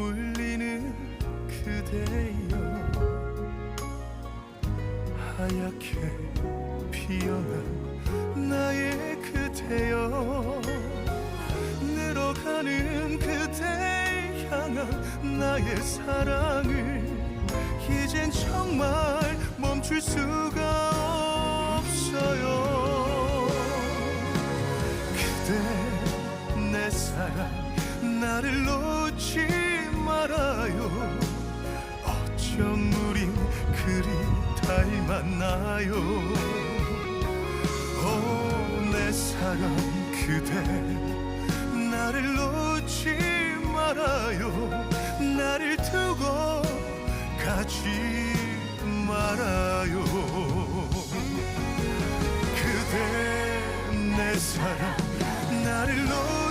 울리는 그대여. 하얗게 피어난 나의 그대여. 늘어가는 그대 향한 나의 사랑을 이젠 정말 멈출 수가 없어요. 그대 내 사랑 어쩜 우린 그리 닮았나요. 오 내 사랑 그대 나를 놓지 말아요. 나를 두고 가지 말아요. 그대 내 사랑 나를 놓지